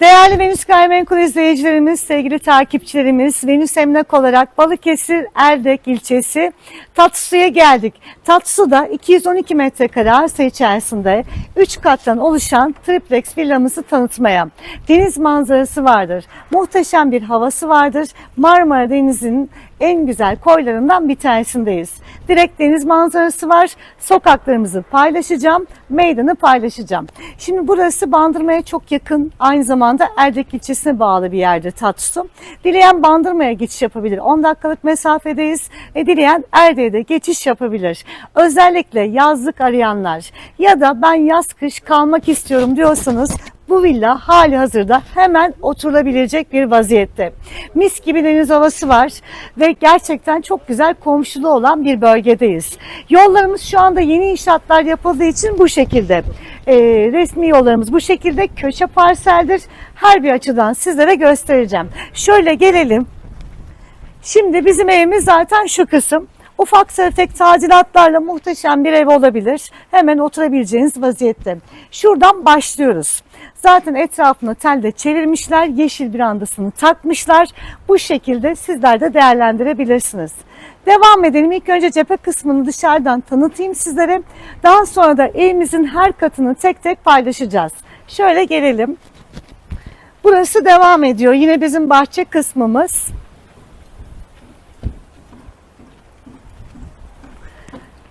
Değerli Venüs Gayrimenkul izleyicilerimiz, sevgili takipçilerimiz, Venüs Emlak olarak Balıkesir Erdek ilçesi Tatlısu'ya geldik. Tatlısu'da 212 metrekare arsa içerisinde 3 kattan oluşan triplex villamızı tanıtmaya. Deniz manzarası vardır. Muhteşem bir havası vardır. Marmara Denizi'nin en güzel koylarından bir tanesindeyiz. Direkt deniz manzarası var. Sokaklarımızı paylaşacağım, meydanı paylaşacağım. Şimdi burası Bandırma'ya çok yakın. Aynı zamanda Erdek ilçesine bağlı bir yerdir Tatlısu. Dileyen Bandırma'ya geçiş yapabilir. 10 dakikalık mesafedeyiz. E, dileyen Erdek'e de geçiş yapabilir. Özellikle yazlık arayanlar ya da ben yaz kış kalmak istiyorum diyorsanız bu villa hali hazırda hemen oturulabilecek bir vaziyette. Mis gibi deniz havası var ve gerçekten çok güzel komşuluğu olan bir bölgedeyiz. Yollarımız şu anda yeni inşaatlar yapıldığı için bu şekilde. Ee, resmi yollarımız bu şekilde köşe parseldir. Her bir açıdan sizlere göstereceğim. Şöyle gelelim. Şimdi bizim evimiz zaten şu kısım. Ufak tefek tadilatlarla muhteşem bir ev olabilir. Hemen oturabileceğiniz vaziyette. Şuradan başlıyoruz. Zaten etrafını telde çevirmişler. Yeşil brandasını takmışlar. Bu şekilde sizler de değerlendirebilirsiniz. Devam edelim. İlk önce cephe kısmını dışarıdan tanıtayım sizlere. Daha sonra da evimizin her katını tek tek paylaşacağız. Şöyle gelelim. Burası devam ediyor. Yine bizim bahçe kısmımız.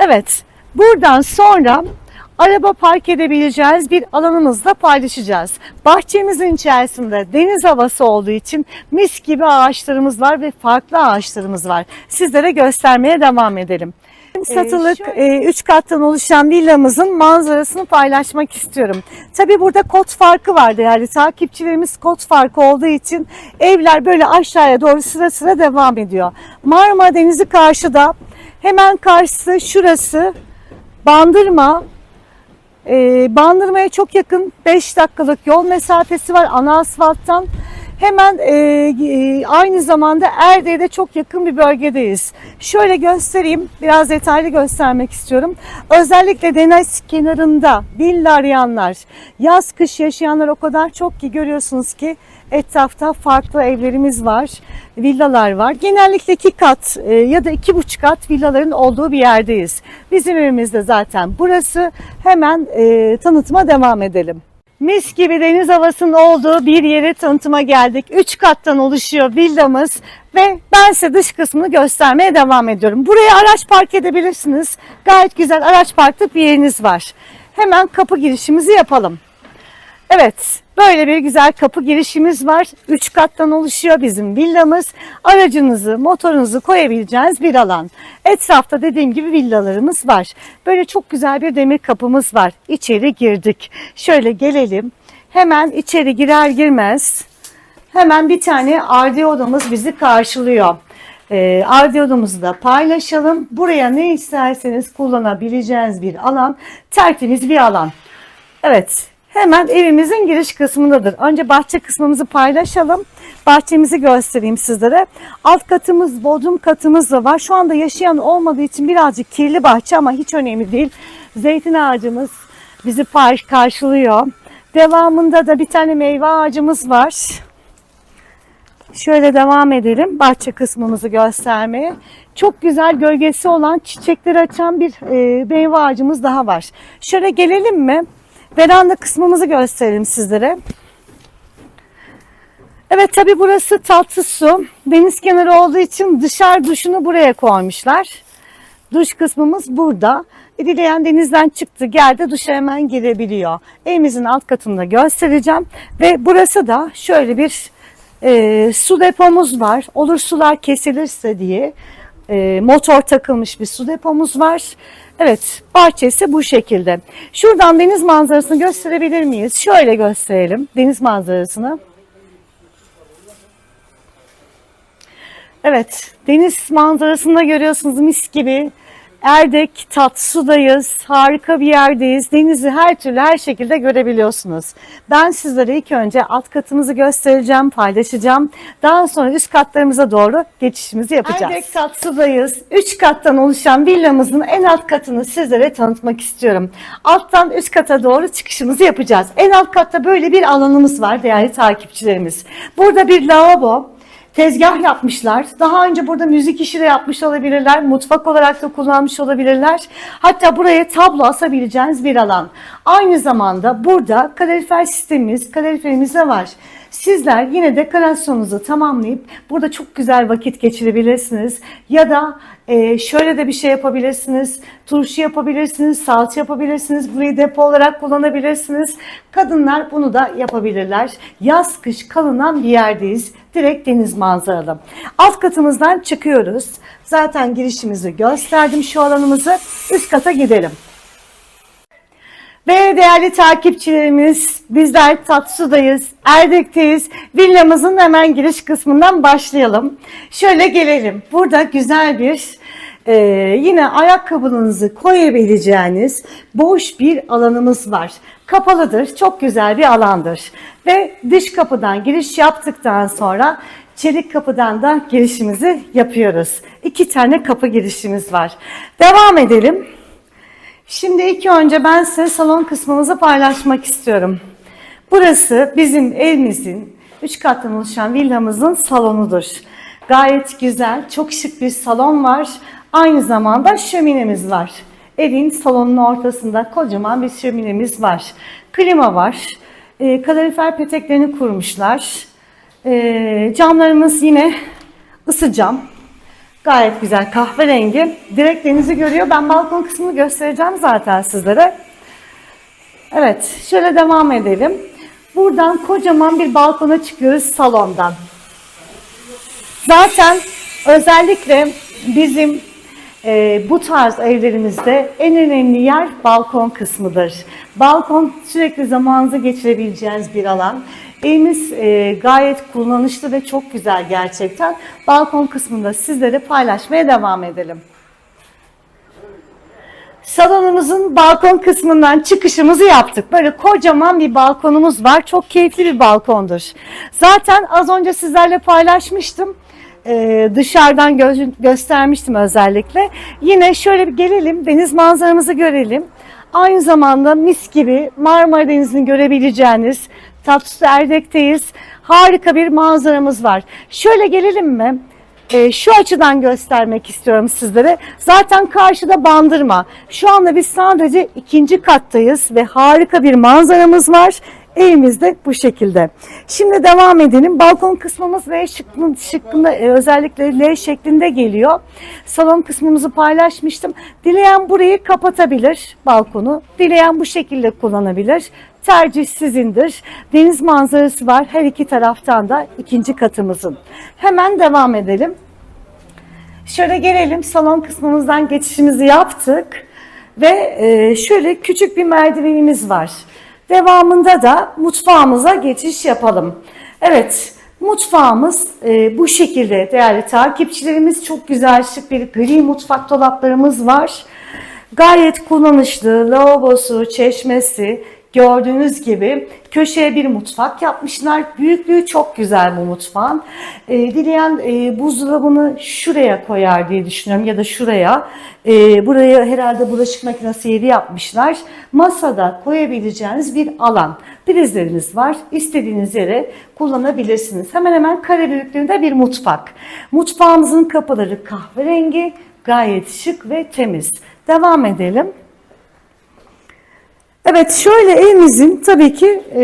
Evet, buradan sonra araba park edebileceğiz bir alanımızda paylaşacağız. Bahçemizin içerisinde deniz havası olduğu için mis gibi ağaçlarımız var ve farklı ağaçlarımız var. Sizlere göstermeye devam edelim. Satılık 3 kattan oluşan villamızın manzarasını paylaşmak istiyorum. Tabi burada kot farkı var değerli takipçilerimiz kot farkı olduğu için evler böyle aşağıya doğru sıra sıra devam ediyor. Marmara Denizi karşıda Hemen karşısı şurası Bandırma. Ee, Bandırma'ya çok yakın 5 dakikalık yol mesafesi var ana asfalttan. Hemen e, e, aynı zamanda Erdek'e de çok yakın bir bölgedeyiz. Şöyle göstereyim, biraz detaylı göstermek istiyorum. Özellikle deniz kenarında villa arayanlar, yaz kış yaşayanlar o kadar çok ki görüyorsunuz ki etrafta farklı evlerimiz var, villalar var. Genellikle iki kat e, ya da iki buçuk kat villaların olduğu bir yerdeyiz. Bizim evimizde zaten burası. Hemen e, tanıtıma devam edelim. Mis gibi deniz havasının olduğu bir yere tanıtıma geldik. Üç kattan oluşuyor villamız ve ben size dış kısmını göstermeye devam ediyorum. Buraya araç park edebilirsiniz. Gayet güzel araç parklık bir yeriniz var. Hemen kapı girişimizi yapalım. Evet, böyle bir güzel kapı girişimiz var. Üç kattan oluşuyor bizim villamız. Aracınızı, motorunuzu koyabileceğiniz bir alan. Etrafta dediğim gibi villalarımız var. Böyle çok güzel bir demir kapımız var. İçeri girdik. Şöyle gelelim. Hemen içeri girer girmez hemen bir tane ardi odamız bizi karşılıyor. E, ardi odamızı da paylaşalım. Buraya ne isterseniz kullanabileceğiniz bir alan. Tertemiz bir alan. Evet, Hemen evimizin giriş kısmındadır. Önce bahçe kısmımızı paylaşalım. Bahçemizi göstereyim sizlere. Alt katımız, bodrum katımız da var. Şu anda yaşayan olmadığı için birazcık kirli bahçe ama hiç önemli değil. Zeytin ağacımız bizi karşılıyor. Devamında da bir tane meyve ağacımız var. Şöyle devam edelim bahçe kısmımızı göstermeye. Çok güzel gölgesi olan çiçekleri açan bir e, meyve ağacımız daha var. Şöyle gelelim mi? Veranda kısmımızı gösterelim sizlere. Evet tabi burası tatlı su. Deniz kenarı olduğu için dışarı duşunu buraya koymuşlar. Duş kısmımız burada. E, dileyen denizden çıktı geldi duşa hemen girebiliyor. Evimizin alt katında göstereceğim. Ve burası da şöyle bir e, su depomuz var. Olur sular kesilirse diye e, motor takılmış bir su depomuz var. Evet bahçesi bu şekilde. Şuradan deniz manzarasını gösterebilir miyiz? Şöyle gösterelim deniz manzarasını. Evet deniz manzarasında görüyorsunuz mis gibi Erdek Tatsu'dayız. Harika bir yerdeyiz. Denizi her türlü her şekilde görebiliyorsunuz. Ben sizlere ilk önce alt katımızı göstereceğim, paylaşacağım. Daha sonra üst katlarımıza doğru geçişimizi yapacağız. Erdek Tatsu'dayız. Üç kattan oluşan villamızın en alt katını sizlere tanıtmak istiyorum. Alttan üst kata doğru çıkışımızı yapacağız. En alt katta böyle bir alanımız var değerli takipçilerimiz. Burada bir lavabo, tezgah yapmışlar. Daha önce burada müzik işi de yapmış olabilirler. Mutfak olarak da kullanmış olabilirler. Hatta buraya tablo asabileceğiniz bir alan. Aynı zamanda burada kalorifer sistemimiz, kaloriferimiz de var. Sizler yine dekorasyonunuzu tamamlayıp burada çok güzel vakit geçirebilirsiniz. Ya da e, şöyle de bir şey yapabilirsiniz. Turşu yapabilirsiniz, salça yapabilirsiniz. Burayı depo olarak kullanabilirsiniz. Kadınlar bunu da yapabilirler. Yaz kış kalınan bir yerdeyiz. Direkt deniz manzaralı. Alt katımızdan çıkıyoruz. Zaten girişimizi gösterdim şu alanımızı. Üst kata gidelim. Ve değerli takipçilerimiz bizler Tatsu'dayız, Erdek'teyiz. Villamızın hemen giriş kısmından başlayalım. Şöyle gelelim. Burada güzel bir e, yine ayakkabınızı koyabileceğiniz boş bir alanımız var. Kapalıdır, çok güzel bir alandır. Ve dış kapıdan giriş yaptıktan sonra çelik kapıdan da girişimizi yapıyoruz. İki tane kapı girişimiz var. Devam edelim. Şimdi ilk önce ben size salon kısmımızı paylaşmak istiyorum. Burası bizim evimizin, üç kattan oluşan villamızın salonudur. Gayet güzel, çok şık bir salon var. Aynı zamanda şöminemiz var. Evin salonun ortasında kocaman bir şöminemiz var. Klima var. E, kalorifer peteklerini kurmuşlar. E, camlarımız yine ısı cam. Gayet güzel kahverengi. Direkt denizi görüyor. Ben balkon kısmını göstereceğim zaten sizlere. Evet şöyle devam edelim. Buradan kocaman bir balkona çıkıyoruz salondan. Zaten özellikle bizim e, bu tarz evlerimizde en önemli yer balkon kısmıdır. Balkon sürekli zamanınızı geçirebileceğiniz bir alan. Evimiz e, gayet kullanışlı ve çok güzel gerçekten. Balkon kısmında sizlere paylaşmaya devam edelim. Salonumuzun balkon kısmından çıkışımızı yaptık. Böyle kocaman bir balkonumuz var. Çok keyifli bir balkondur. Zaten az önce sizlerle paylaşmıştım. Ee, dışarıdan gö- göstermiştim özellikle. Yine şöyle bir gelelim, deniz manzaramızı görelim. Aynı zamanda mis gibi Marmara Denizi'ni görebileceğiniz Tatlı Erdek'teyiz. Harika bir manzaramız var. Şöyle gelelim mi? Ee, şu açıdan göstermek istiyorum sizlere. Zaten karşıda bandırma. Şu anda biz sadece ikinci kattayız ve harika bir manzaramız var. Evimiz de bu şekilde. Şimdi devam edelim. Balkon kısmımız L şıkkında, şıkkında e, özellikle L şeklinde geliyor. Salon kısmımızı paylaşmıştım. Dileyen burayı kapatabilir balkonu. Dileyen bu şekilde kullanabilir. Tercih sizindir. Deniz manzarası var her iki taraftan da ikinci katımızın. Hemen devam edelim. Şöyle gelelim salon kısmımızdan geçişimizi yaptık ve e, şöyle küçük bir merdivenimiz var. Devamında da mutfağımıza geçiş yapalım. Evet mutfağımız e, bu şekilde değerli takipçilerimiz çok güzel şık bir gri mutfak dolaplarımız var. Gayet kullanışlı lavabosu, çeşmesi, Gördüğünüz gibi köşeye bir mutfak yapmışlar. Büyüklüğü çok güzel bu mutfağın. E, dileyen e, buzdolabını şuraya koyar diye düşünüyorum ya da şuraya. E, buraya herhalde bulaşık makinesi yeri yapmışlar. Masada koyabileceğiniz bir alan. Prizleriniz var. İstediğiniz yere kullanabilirsiniz. Hemen hemen kare büyüklüğünde bir mutfak. Mutfağımızın kapıları kahverengi, gayet şık ve temiz. Devam edelim. Evet şöyle evimizin tabii ki e,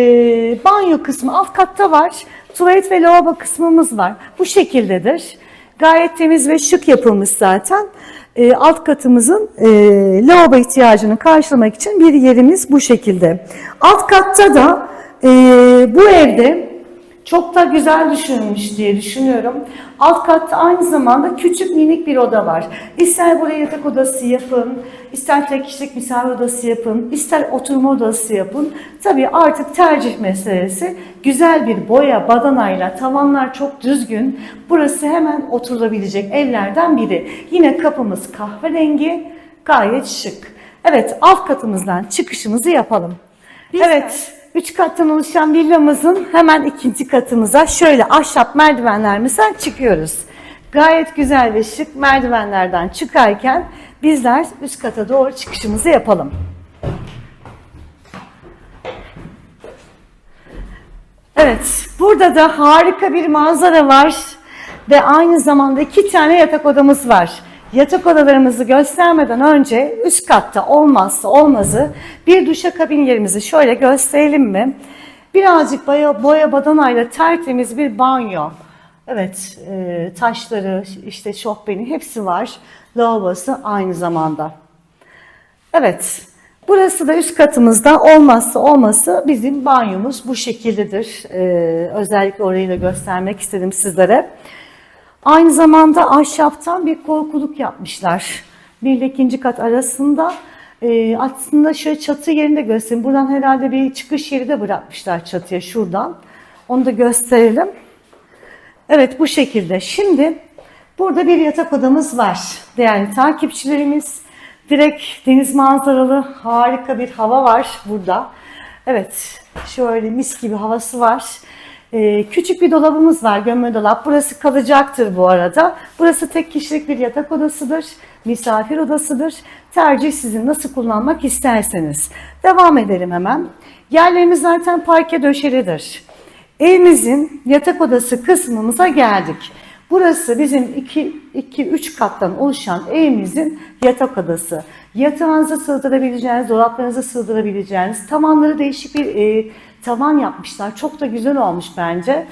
banyo kısmı alt katta var. Tuvalet ve lavabo kısmımız var. Bu şekildedir. Gayet temiz ve şık yapılmış zaten. E, alt katımızın e, lavabo ihtiyacını karşılamak için bir yerimiz bu şekilde. Alt katta da e, bu evde çok da güzel düşünülmüş diye düşünüyorum. Alt katta aynı zamanda küçük minik bir oda var. İster buraya yatak odası yapın, ister tek kişilik misafir odası yapın, ister oturma odası yapın. Tabii artık tercih meselesi. Güzel bir boya, badanayla, tavanlar çok düzgün. Burası hemen oturulabilecek evlerden biri. Yine kapımız kahverengi Gayet şık. Evet alt katımızdan çıkışımızı yapalım. evet. Üç kattan oluşan villamızın hemen ikinci katımıza şöyle ahşap merdivenlerimizden çıkıyoruz. Gayet güzel ve şık merdivenlerden çıkarken bizler üst kata doğru çıkışımızı yapalım. Evet, burada da harika bir manzara var ve aynı zamanda iki tane yatak odamız var. Yatak odalarımızı göstermeden önce üst katta olmazsa olmazı bir duşakabin yerimizi şöyle gösterelim mi? Birazcık boya, boya badanayla tertemiz bir banyo. Evet, e, taşları, işte şofbeni hepsi var. Lavabosu aynı zamanda. Evet. Burası da üst katımızda olmazsa olması bizim banyomuz bu şekildedir. Ee, özellikle orayı da göstermek istedim sizlere. Aynı zamanda ahşaptan bir korkuluk yapmışlar. Bir ile ikinci kat arasında. Ee, aslında şöyle çatı yerini de göstereyim. Buradan herhalde bir çıkış yeri de bırakmışlar çatıya şuradan. Onu da gösterelim. Evet bu şekilde. Şimdi burada bir yatak odamız var. Değerli takipçilerimiz. Direkt deniz manzaralı harika bir hava var burada. Evet şöyle mis gibi havası var. Ee, küçük bir dolabımız var gömme dolap. Burası kalacaktır bu arada. Burası tek kişilik bir yatak odasıdır. Misafir odasıdır. Tercih sizin nasıl kullanmak isterseniz. Devam edelim hemen. Yerlerimiz zaten parke döşelidir. Evimizin yatak odası kısmımıza geldik. Burası bizim 2-3 kattan oluşan evimizin yatak odası. Yatağınızı sığdırabileceğiniz, dolaplarınızı sığdırabileceğiniz, tavanları değişik bir e, tavan yapmışlar. Çok da güzel olmuş bence.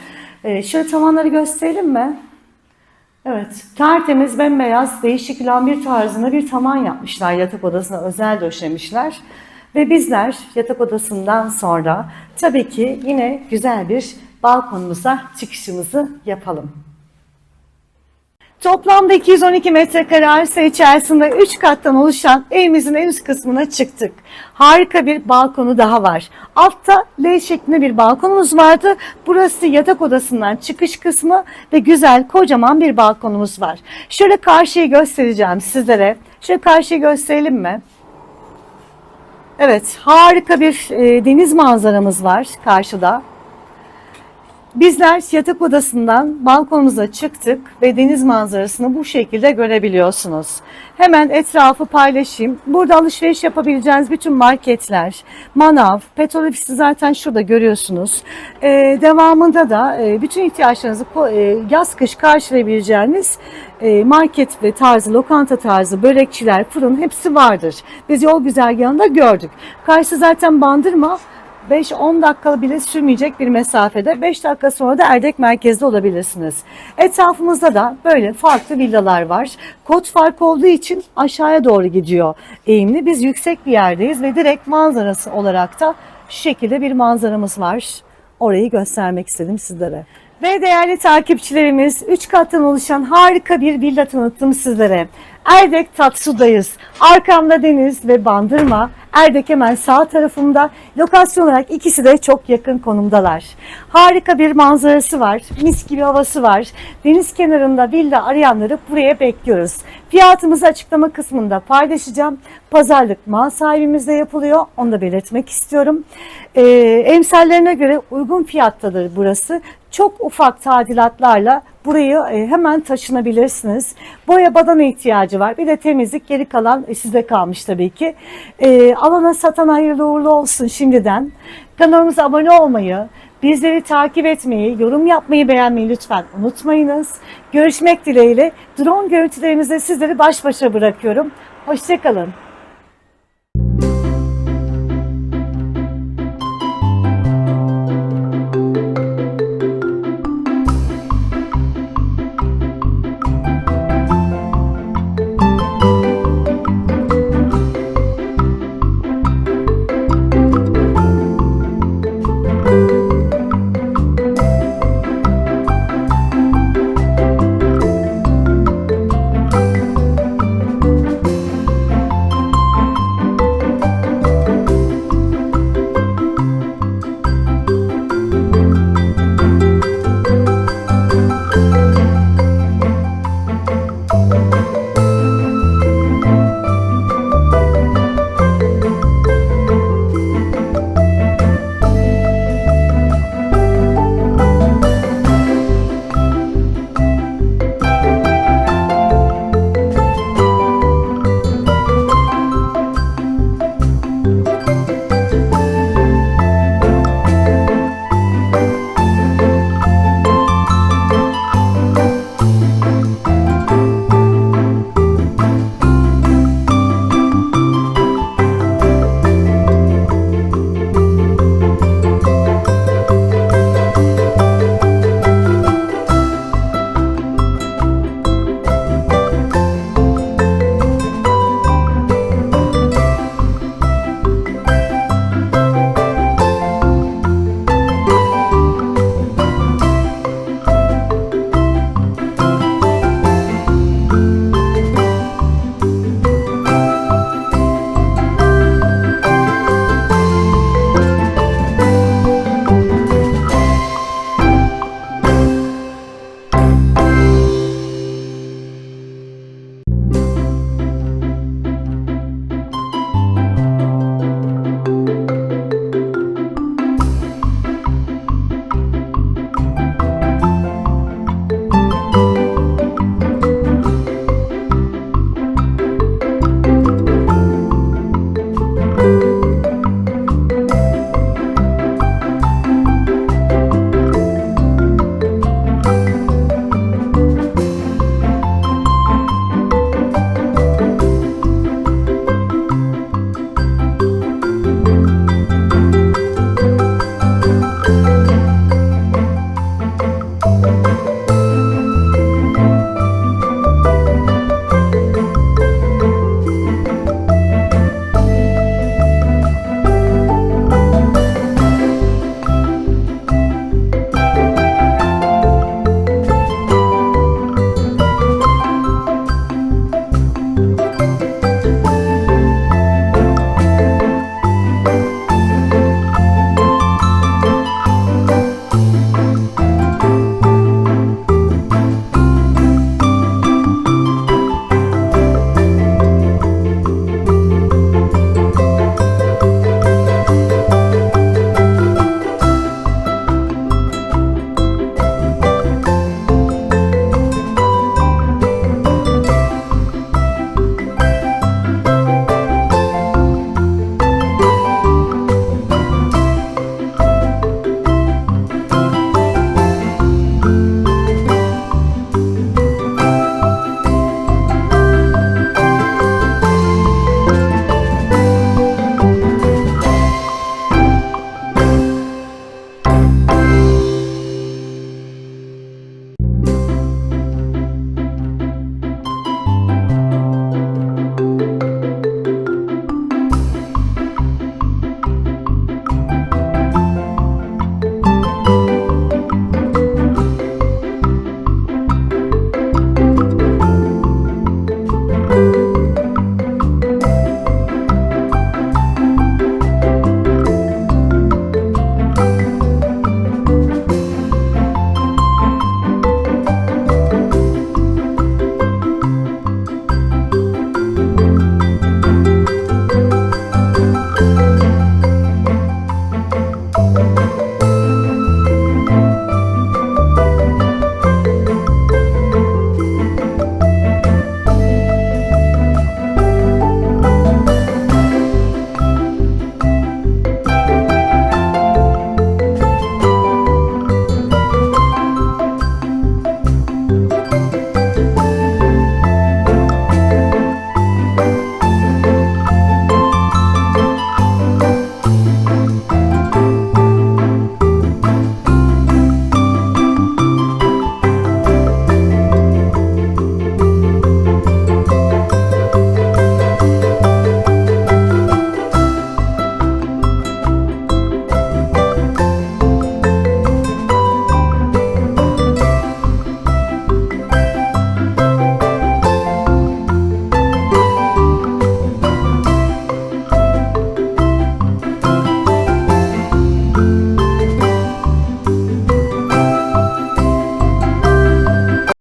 E, şöyle tavanları gösterelim mi? Evet, tertemiz, bembeyaz, değişik lambir tarzında bir tavan yapmışlar. Yatak odasına özel döşemişler. Ve bizler yatak odasından sonra tabii ki yine güzel bir balkonumuza çıkışımızı yapalım. Toplamda 212 metrekare arsa içerisinde 3 kattan oluşan evimizin en üst kısmına çıktık. Harika bir balkonu daha var. Altta L şeklinde bir balkonumuz vardı. Burası yatak odasından çıkış kısmı ve güzel kocaman bir balkonumuz var. Şöyle karşıyı göstereceğim sizlere. Şöyle karşıyı gösterelim mi? Evet harika bir e, deniz manzaramız var karşıda. Bizler yatak odasından balkonumuza çıktık ve deniz manzarasını bu şekilde görebiliyorsunuz. Hemen etrafı paylaşayım. Burada alışveriş yapabileceğiniz bütün marketler, manav, petrol ofisi zaten şurada görüyorsunuz. Ee, devamında da e, bütün ihtiyaçlarınızı e, yaz kış karşılayabileceğiniz e, market ve tarzı, lokanta tarzı, börekçiler, fırın hepsi vardır. Biz yol güzergahında gördük. Karşı zaten bandırma 5-10 dakika bile sürmeyecek bir mesafede 5 dakika sonra da Erdek merkezde olabilirsiniz. Etrafımızda da böyle farklı villalar var. Kod farkı olduğu için aşağıya doğru gidiyor eğimli. Biz yüksek bir yerdeyiz ve direkt manzarası olarak da şu şekilde bir manzaramız var. Orayı göstermek istedim sizlere. Ve değerli takipçilerimiz 3 kattan oluşan harika bir villa tanıttım sizlere. Erdek Tatsu'dayız. Arkamda deniz ve bandırma. Erdek hemen sağ tarafımda. Lokasyon olarak ikisi de çok yakın konumdalar. Harika bir manzarası var. Mis gibi havası var. Deniz kenarında villa arayanları buraya bekliyoruz. Fiyatımızı açıklama kısmında paylaşacağım. Pazarlık mal sahibimizde yapılıyor. Onu da belirtmek istiyorum. Ee, emsallerine göre uygun fiyattadır burası. Çok ufak tadilatlarla burayı e, hemen taşınabilirsiniz. Boya badana ihtiyacı var. Bir de temizlik geri kalan e, size kalmış tabii ki. E, alana satan hayırlı uğurlu olsun şimdiden. Kanalımıza abone olmayı, bizleri takip etmeyi, yorum yapmayı beğenmeyi lütfen unutmayınız. Görüşmek dileğiyle drone görüntülerimizle sizleri baş başa bırakıyorum. Hoşçakalın.